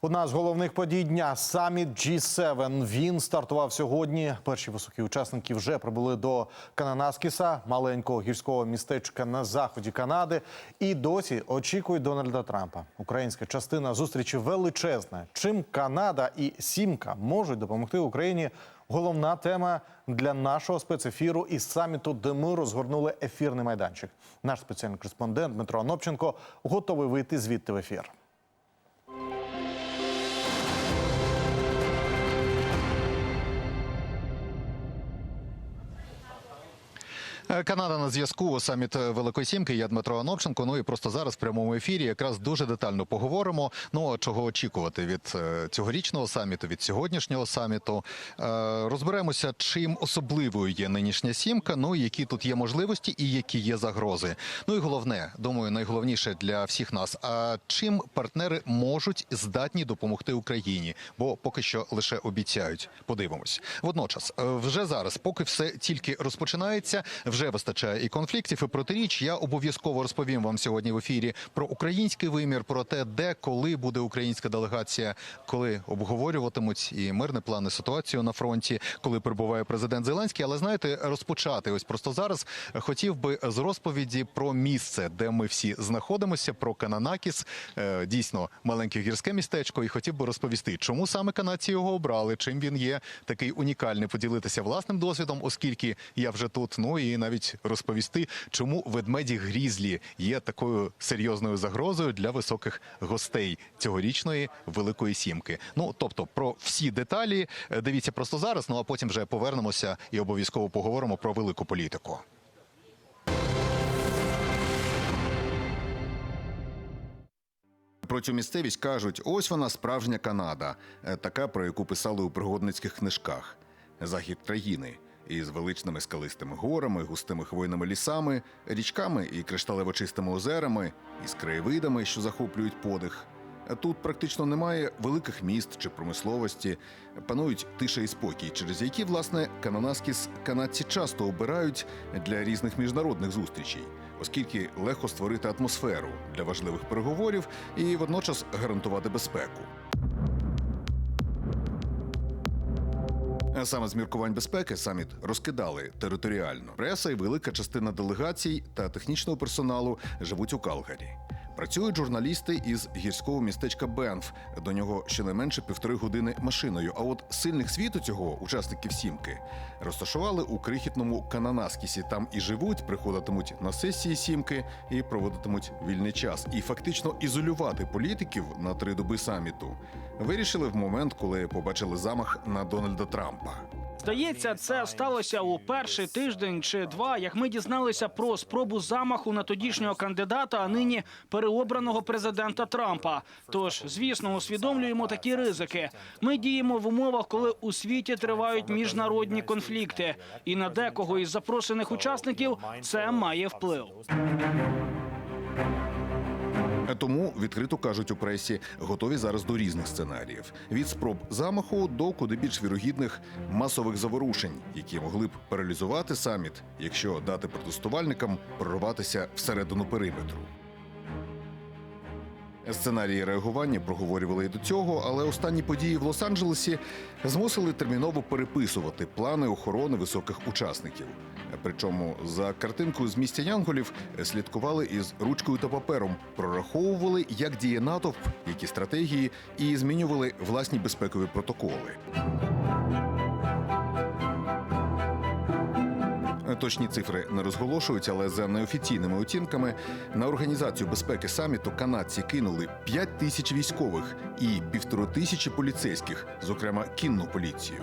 Одна з головних подій дня саміт G7. Він стартував сьогодні. Перші високі учасники вже прибули до Кананаскіса, маленького гірського містечка на заході Канади, і досі очікують Дональда Трампа. Українська частина зустрічі величезна. Чим Канада і Сімка можуть допомогти Україні? Головна тема для нашого спецефіру із саміту, де ми розгорнули ефірний майданчик. Наш спеціальний кореспондент Дмитро Анопченко готовий вийти звідти в ефір. Канада на зв'язку. Саміт е, Великої Сімки. Я Дмитро Анопченко. Ну і просто зараз в прямому ефірі якраз дуже детально поговоримо. Ну чого очікувати від е, цьогорічного саміту, від сьогоднішнього саміту. Е, Розберемося, чим особливою є нинішня сімка. Ну і які тут є можливості і які є загрози. Ну і головне, думаю, найголовніше для всіх нас. А чим партнери можуть здатні допомогти Україні? Бо поки що лише обіцяють. Подивимось. Водночас, е, вже зараз, поки все тільки розпочинається, вже вистачає і конфліктів, і протиріч. Я обов'язково розповім вам сьогодні в ефірі про український вимір, про те, де коли буде українська делегація, коли обговорюватимуть і мирні плани ситуацію на фронті, коли прибуває президент Зеленський. Але знаєте, розпочати ось просто зараз хотів би з розповіді про місце, де ми всі знаходимося, про Кананакіс, Е, дійсно маленьке гірське містечко, і хотів би розповісти, чому саме канадці його обрали, чим він є такий унікальний, поділитися власним досвідом, оскільки я вже тут. Ну і навіть розповісти, чому ведмеді грізлі є такою серйозною загрозою для високих гостей цьогорічної великої сімки. Ну тобто про всі деталі е, дивіться просто зараз. Ну а потім вже повернемося і обов'язково поговоримо про велику політику. Про цю місцевість кажуть: ось вона справжня Канада, е, така, про яку писали у пригодницьких книжках. Захід країни із величними скалистими горами, густими хвойними лісами, річками і кришталево-чистими озерами, із краєвидами, що захоплюють подих. Тут практично немає великих міст чи промисловості, панують тиша і спокій, через які, власне, Кананаскіс канадці часто обирають для різних міжнародних зустрічей, оскільки легко створити атмосферу для важливих переговорів і водночас гарантувати безпеку. Саме з міркувань безпеки саміт розкидали територіально. Преса і велика частина делегацій та технічного персоналу живуть у Калгарі. Працюють журналісти із гірського містечка Бенф. До нього щонайменше півтори години машиною. А от сильних світу цього учасників сімки розташували у крихітному Кананаскісі. Там і живуть, приходитимуть на сесії сімки і проводитимуть вільний час. І фактично ізолювати політиків на три доби саміту вирішили в момент, коли побачили замах на Дональда Трампа. Здається, це сталося у перший тиждень чи два, як ми дізналися про спробу замаху на тодішнього кандидата, а нині переобраного президента Трампа. Тож, звісно, усвідомлюємо такі ризики. Ми діємо в умовах, коли у світі тривають міжнародні конфлікти, і на декого із запрошених учасників це має вплив. Тому відкрито кажуть у пресі, готові зараз до різних сценаріїв: від спроб замаху до куди більш вірогідних масових заворушень, які могли б паралізувати саміт, якщо дати протестувальникам прорватися всередину периметру. Сценарії реагування проговорювали і до цього, але останні події в Лос-Анджелесі змусили терміново переписувати плани охорони високих учасників. Причому за картинкою з місця Янголів слідкували із ручкою та папером, прораховували, як діє натовп, які стратегії, і змінювали власні безпекові протоколи. Точні цифри не розголошують, але за неофіційними оцінками на організацію безпеки саміту канадці кинули 5 тисяч військових і півтори тисячі поліцейських, зокрема кінну поліцію.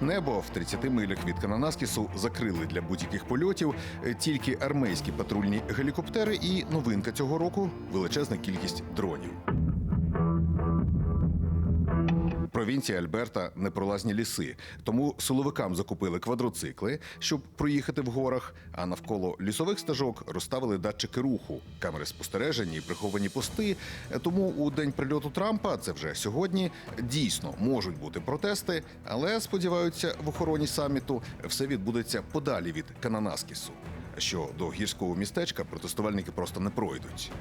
Небо в 30 милях від Кананаскісу закрили для будь-яких польотів е, тільки армейські патрульні гелікоптери і новинка цього року величезна кількість дронів. Провінція Альберта непролазні ліси, тому силовикам закупили квадроцикли, щоб проїхати в горах. А навколо лісових стежок розставили датчики руху, камери спостереження і приховані пости. Тому у день прильоту Трампа, це вже сьогодні, дійсно можуть бути протести, але сподіваються, в охороні саміту все відбудеться подалі від Кананаскісу. Що до гірського містечка протестувальники просто не пройдуть.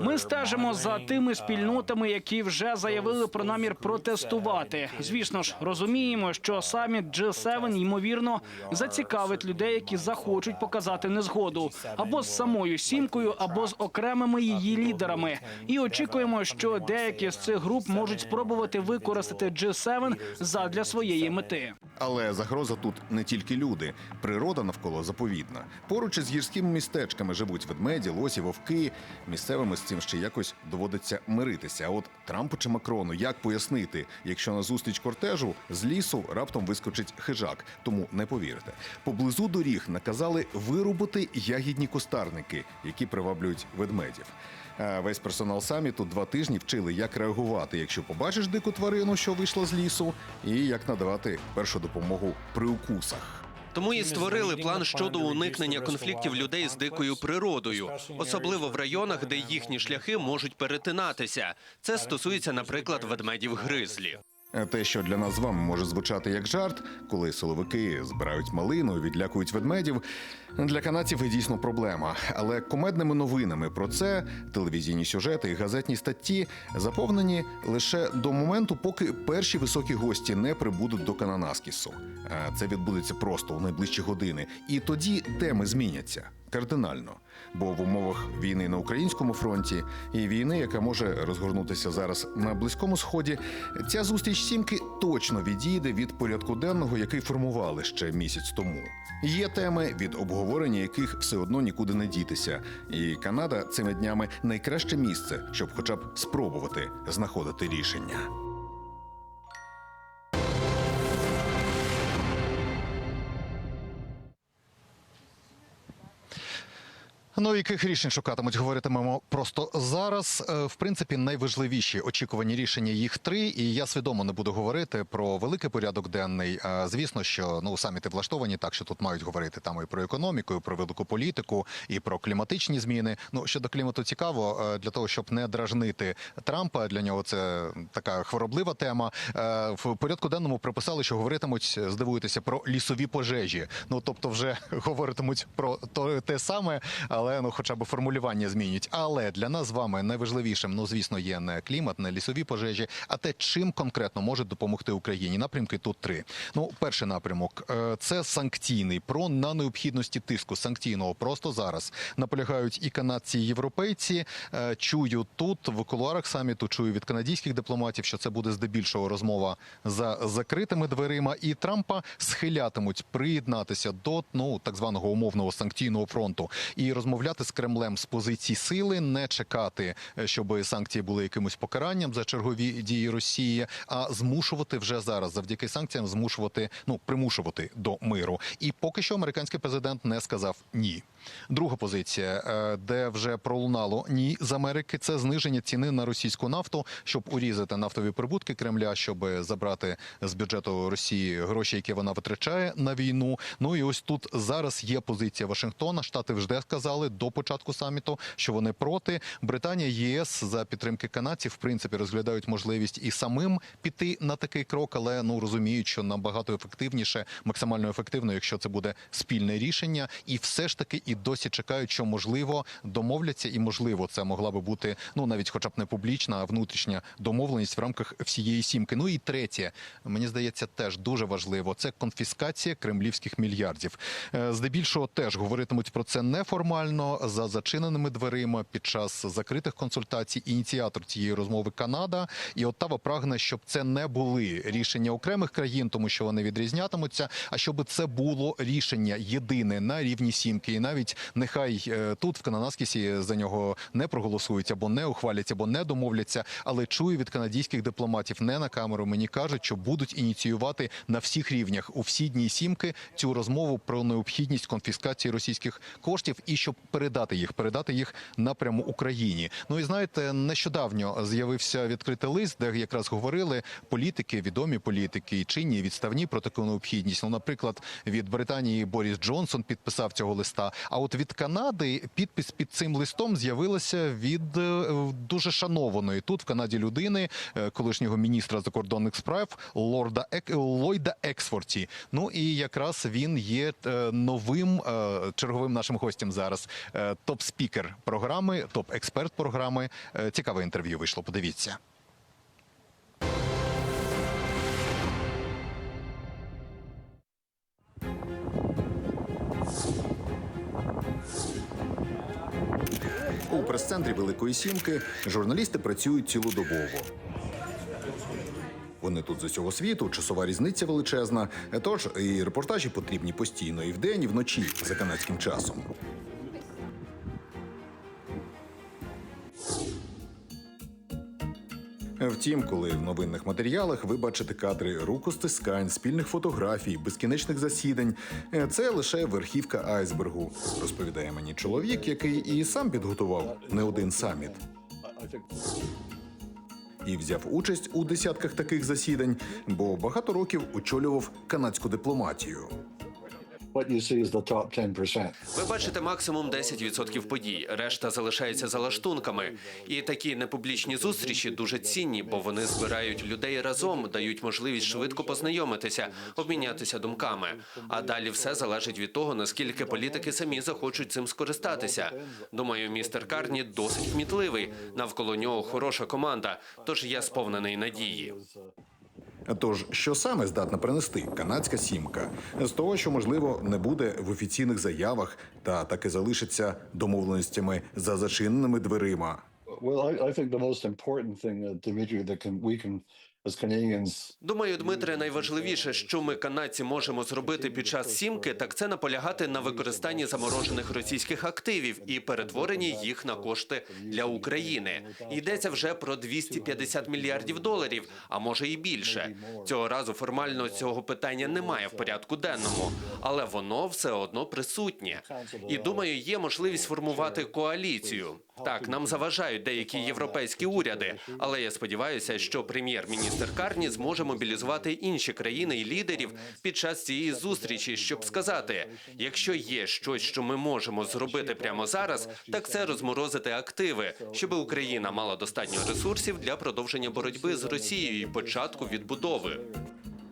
Ми стежимо за тими спільнотами, які вже заявили про намір протестувати. Звісно ж, розуміємо, що саміт G7, ймовірно зацікавить людей, які захочуть показати незгоду або з самою сімкою, або з окремими її лідерами. І очікуємо, що деякі з цих груп можуть спробувати використати G7 задля своєї мети. Але загроза тут не тільки люди. Природа навколо заповідна. Поруч із гірськими містечками живуть ведмеді, лосі, вовки. Місцевими з цим ще якось доводиться миритися. А от Трампу чи Макрону як пояснити, якщо на зустріч кортежу з лісу раптом вискочить хижак? Тому не повірите. Поблизу доріг наказали вирубати ягідні кустарники, які приваблюють ведмедів. А Весь персонал саміту два тижні вчили, як реагувати, якщо побачиш дику тварину, що вийшла з лісу, і як надавати першу допомогу при укусах. Тому і створили план щодо уникнення конфліктів людей з дикою природою, особливо в районах, де їхні шляхи можуть перетинатися. Це стосується, наприклад, ведмедів гризлі. Е, Те, що для нас з вами може звучати як жарт, коли силовики збирають малину, відлякують ведмедів. Для канадців і дійсно проблема. Але комедними новинами про це телевізійні сюжети і газетні статті заповнені лише до моменту, поки перші високі гості не прибудуть до Кананаскісу. Це відбудеться просто у найближчі години. І тоді теми зміняться кардинально. Бо в умовах війни на українському фронті і війни, яка може розгорнутися зараз на близькому сході, ця зустріч сімки точно відійде від порядку денного, який формували ще місяць тому. Є теми, від обговорення яких все одно нікуди не дітися. І Канада цими днями найкраще місце, щоб, хоча б спробувати знаходити рішення. Ну, яких рішень шукатимуть, говоритимемо просто зараз. Е, В принципі, найважливіші очікувані рішення їх три. І я свідомо не буду говорити про великий порядок денний. Е, Звісно, що ну саміти влаштовані так, що тут мають говорити там і про економіку, і про велику політику, і про кліматичні зміни. Ну щодо клімату цікаво, е, для того, щоб не дражнити Трампа. Для нього це така хвороблива тема. В порядку денному приписали, що говоритимуть, здивуєтеся, про лісові пожежі. Ну тобто, вже говоритимуть про те саме, але ну, хоча б формулювання змінюють. Але для нас з вами найважливішим, ну звісно, є не клімат, не лісові пожежі, а те, чим конкретно може допомогти Україні. Напрямки тут три. Ну, перший напрямок е, це санкційний про на необхідності тиску санкційного. Просто зараз наполягають і канадці, і європейці. Е, Чую тут в кулуарах саміту, чую від канадських дипломатів, що це буде здебільшого розмова за закритими дверима, і Трампа схилятимуть приєднатися до ну так званого умовного санкційного фронту і розмовляти з Кремлем з позиції сили, не чекати, е, щоб санкції були якимось покаранням за чергові дії Росії, а змушувати вже зараз, завдяки санкціям, змушувати, ну примушувати до миру. І поки що американський президент не сказав ні. Друга позиція, е, де вже пролунало ні з Америки, це зниження ціни на російську нафту, щоб урізати нафтові прибутки Кремля, щоб забрати з бюджету Росії гроші, які вона витрачає на війну. Ну і ось тут зараз є позиція Вашингтона. Штати вже сказали до початку саміту, що вони проти. Британія, ЄС за підтримки канадців, в принципі, розглядають можливість і самим піти на такий крок, але ну розуміють, що набагато ефективніше, максимально ефективно, якщо це буде спільне рішення, і все ж таки і досі чекають, що можливо домовляться, і можливо це могла би бути ну навіть, хоча б не публічна, а внутрішня домовленість в рамках всієї сімки. Ну і третє, мені здається, теж дуже важливо. Це конфіскація кремлівських мільярдів. Е, Здебільшого теж говоритимуть про це неформально за зачиненими дверима під час закритих консультацій. Ініціатор цієї розмови Канада і Оттава прагне, щоб це не були рішення окремих країн, тому що вони відрізнятимуться. А щоб це було рішення єдине на рівні сімки, і навіть нехай е, тут в Кананаскісі за нього не проголосують або не ухвалять, або не домовляться. Але чую від канадських дипломатів не на камеру. Мені кажуть, що будуть ініціювати на всіх рівнях у всі дні сімки цю розмову про необхідність конфіскації російських коштів і щоб передати їх, передати їх напряму Україні. Ну і знаєте, нещодавно з'явився відкритий лист, де якраз говорили політики, відомі політики, і чинні відставні про таку необхідність. Ну, наприклад, від Британії Борис Джонсон підписав цього листа. А от від Канади підпис під цим листом з'явилася від е, дуже шанованої тут в Канаді людини, е, колишнього міністра закордонних справ Лорда Ек Ллойда Ексфорті. Ну і якраз він є е, новим черговим нашим гостем зараз. Е, топ-спікер програми, топ-експерт програми. Е, Цікаве інтерв'ю вийшло. Подивіться. У прес-центрі Великої Сімки журналісти працюють цілодобово. Вони тут з усього світу, часова різниця величезна. Тож і репортажі потрібні постійно і вдень, і вночі за канадським часом. Втім, коли в новинних матеріалах ви бачите кадри рукостискань, спільних фотографій, безкінечних засідань, е, це лише верхівка айсбергу, розповідає мені чоловік, який і сам підготував не один саміт. І взяв участь у десятках таких засідань, бо багато років очолював канадську дипломатію. Ви бачите максимум 10% подій. Решта залишається за лаштунками. І такі непублічні зустрічі дуже цінні, бо вони збирають людей разом, дають можливість швидко познайомитися, обмінятися думками. А далі все залежить від того, наскільки політики самі захочуть цим скористатися. Думаю, містер Карні досить кмітливий. Навколо нього хороша команда. Тож я сповнений надії. Тож, що саме здатна принести канадська сімка з того, що можливо не буде в офіційних заявах, та таки залишиться домовленостями за зачиненими дверима. Well, I, I think the most important thing, uh, Dimitri, that can, we can, Думаю, Дмитре, найважливіше, що ми канадці можемо зробити під час сімки, так це наполягати на використанні заморожених російських активів і перетворенні їх на кошти для України. Йдеться вже про 250 мільярдів доларів, а може і більше. Цього разу формально цього питання немає в порядку денному, але воно все одно присутнє. І думаю, є можливість формувати коаліцію. Так, нам заважають деякі європейські уряди, але я сподіваюся, що прем'єр-міністр Карні зможе мобілізувати інші країни і лідерів під час цієї зустрічі, щоб сказати: якщо є щось, що ми можемо зробити прямо зараз, так це розморозити активи, щоб Україна мала достатньо ресурсів для продовження боротьби з Росією і початку відбудови.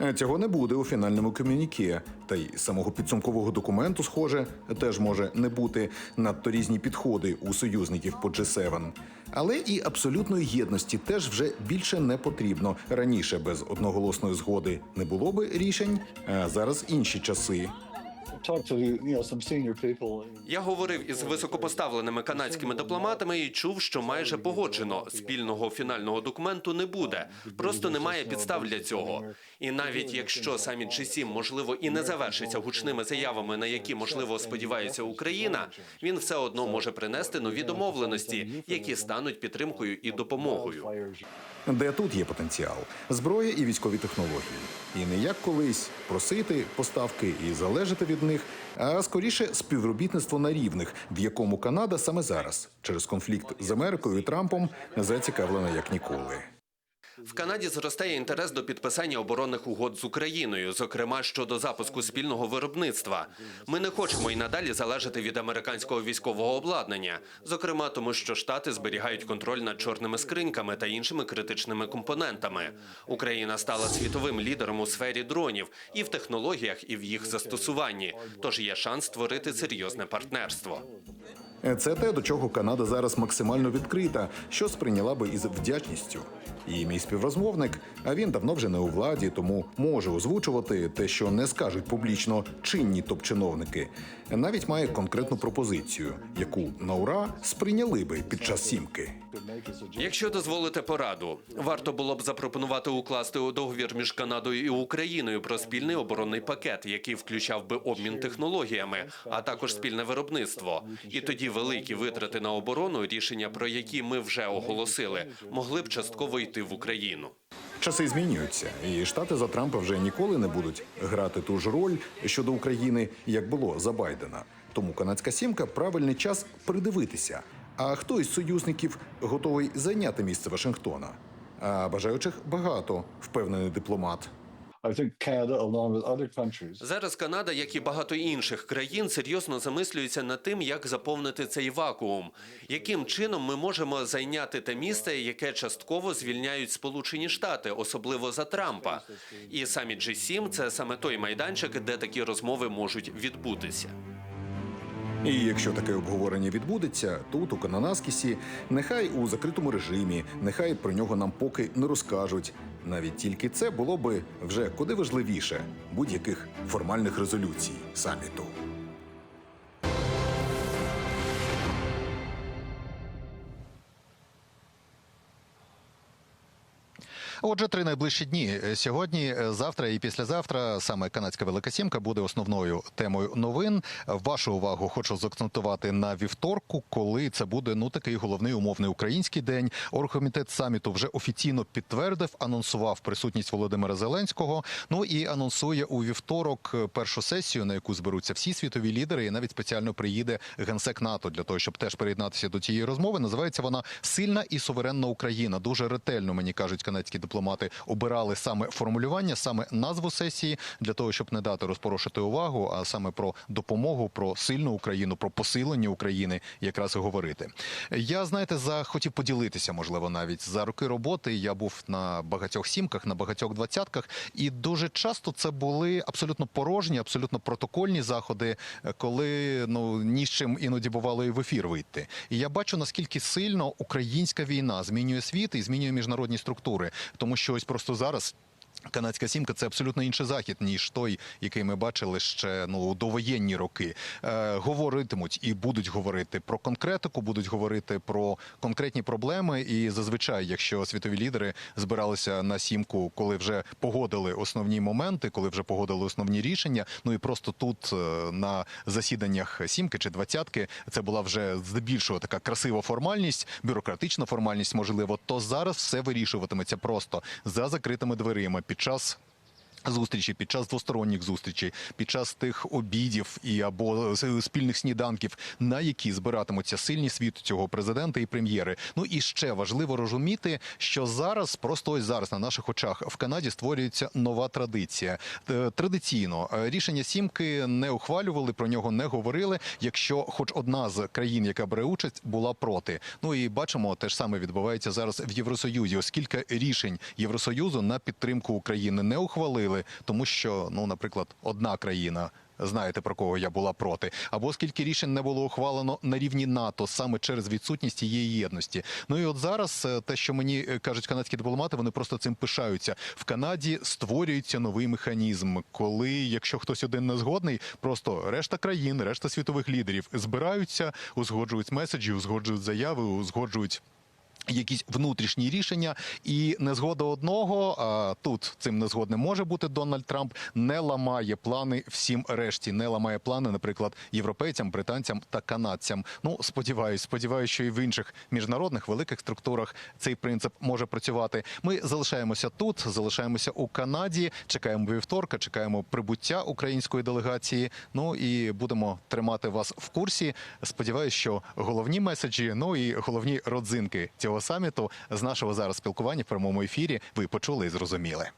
Е, Цього не буде у фінальному комюніке, та й самого підсумкового документу, схоже, теж може не бути надто різні підходи у союзників по G7. Але і абсолютної єдності теж вже більше не потрібно. Раніше без одноголосної згоди не було би рішень, а зараз інші часи. Я говорив із високопоставленими канадськими дипломатами і чув, що майже погоджено спільного фінального документу не буде. Просто немає підстав для цього. І навіть якщо саміт G7, можливо і не завершиться гучними заявами, на які можливо сподівається Україна, він все одно може принести нові домовленості, які стануть підтримкою і допомогою. Де тут є потенціал? Зброя і військові технології. І не як колись просити поставки і залежати від них, а скоріше співробітництво на рівних, в якому Канада саме зараз, через конфлікт з Америкою і Трампом, зацікавлена як ніколи. В Канаді зростає інтерес до підписання оборонних угод з Україною, зокрема щодо запуску спільного виробництва. Ми не хочемо і надалі залежати від американського військового обладнання, зокрема тому, що штати зберігають контроль над чорними скриньками та іншими критичними компонентами. Україна стала світовим лідером у сфері дронів і в технологіях, і в їх застосуванні. Тож є шанс створити серйозне партнерство. Це те, до чого Канада зараз максимально відкрита, що сприйняла би із вдячністю. І мій співрозмовник, а він давно вже не у владі, тому може озвучувати те, що не скажуть публічно чинні топ-чиновники. Навіть має конкретну пропозицію, яку на ура сприйняли би під час сімки. Якщо дозволите пораду, варто було б запропонувати укласти у договір між Канадою і Україною про спільний оборонний пакет, який включав би обмін технологіями, а також спільне виробництво. І тоді великі витрати на оборону, рішення про які ми вже оголосили, могли б частково йти в Україну. Часи змінюються, і штати за Трампа вже ніколи не будуть грати ту ж роль щодо України, як було за Байдена. Тому канадська сімка правильний час придивитися. А хто із союзників готовий зайняти місце Вашингтона? А бажаючих багато, впевнений дипломат. Зараз Канада, як і багато інших країн, серйозно замислюється над тим, як заповнити цей вакуум. Яким чином ми можемо зайняти те місце, яке частково звільняють Сполучені Штати, особливо за Трампа. І саміт G7 – це саме той майданчик, де такі розмови можуть відбутися. І якщо таке обговорення відбудеться, тут у Кананаскісі, нехай у закритому режимі, нехай про нього нам поки не розкажуть. Навіть тільки це було би вже куди важливіше будь-яких формальних резолюцій саміту. Отже, три найближчі дні Е, сьогодні, е, завтра і післязавтра саме канадська велика сімка буде основною темою новин. Вашу увагу хочу заакцентувати на вівторку, коли це буде ну такий головний умовний український день. Оргкомітет саміту вже офіційно підтвердив, анонсував присутність Володимира Зеленського. Ну і анонсує у вівторок е, першу сесію, на яку зберуться всі світові лідери, і навіть спеціально приїде генсек НАТО для того, щоб теж приєднатися до цієї розмови. Називається вона Сильна і суверенна Україна. Дуже ретельно мені кажуть канадські дипломати обирали саме формулювання, саме назву сесії для того, щоб не дати розпорошити увагу, а саме про допомогу, про сильну Україну, про посилення України якраз і говорити. Я знаєте, захотів поділитися, можливо, навіть за роки роботи. Я був на багатьох сімках, на багатьох двадцятках, і дуже часто це були абсолютно порожні, абсолютно протокольні заходи, коли ну ні з чим іноді бувало і в ефір вийти. І я бачу наскільки сильно українська війна змінює світ і змінює міжнародні структури, тому що ось просто зараз. Канадська сімка це абсолютно інший захід, ніж той, який ми бачили ще ну у довоєнні роки. Е, говоритимуть і будуть говорити про конкретику, будуть говорити про конкретні проблеми. І зазвичай, якщо світові лідери збиралися на сімку, коли вже погодили основні моменти, коли вже погодили основні рішення. Ну і просто тут е, на засіданнях сімки чи двадцятки це була вже здебільшого така красива формальність, бюрократична формальність, можливо, то зараз все вирішуватиметься просто за закритими дверима під час. Зустрічі під час двосторонніх зустрічей, під час тих обідів і або спільних сніданків, на які збиратимуться сильні світу цього президента і прем'єри. Ну і ще важливо розуміти, що зараз, просто ось зараз на наших очах в Канаді створюється нова традиція. Е, Традиційно е, рішення сімки не ухвалювали, про нього не говорили. Якщо хоч одна з країн, яка бере участь, була проти. Ну і бачимо, те ж саме відбувається зараз в Євросоюзі, оскільки рішень Євросоюзу на підтримку України не ухвалили, тому що, ну, наприклад, одна країна. Знаєте про кого я була проти, або скільки рішень не було ухвалено на рівні НАТО саме через відсутність її єдності. Ну і от зараз е, те, що мені е, кажуть канадські дипломати, вони просто цим пишаються. В Канаді створюється новий механізм, коли, якщо хтось один не згодний, просто решта країн, решта світових лідерів збираються, узгоджують меседжі, узгоджують заяви, узгоджують. Якісь внутрішні рішення, і незгода одного а тут цим незгодним може бути Дональд Трамп, не ламає плани всім решті, не ламає плани, наприклад, європейцям, британцям та канадцям. Ну сподіваюсь, сподіваюсь, що і в інших міжнародних великих структурах цей принцип може працювати. Ми залишаємося тут, залишаємося у Канаді. Чекаємо вівторка, чекаємо прибуття української делегації. Ну і будемо тримати вас в курсі. Сподіваюсь, що головні меседжі, ну і головні родзинки цього саміту з нашого зараз спілкування в прямому ефірі ви почули і зрозуміли.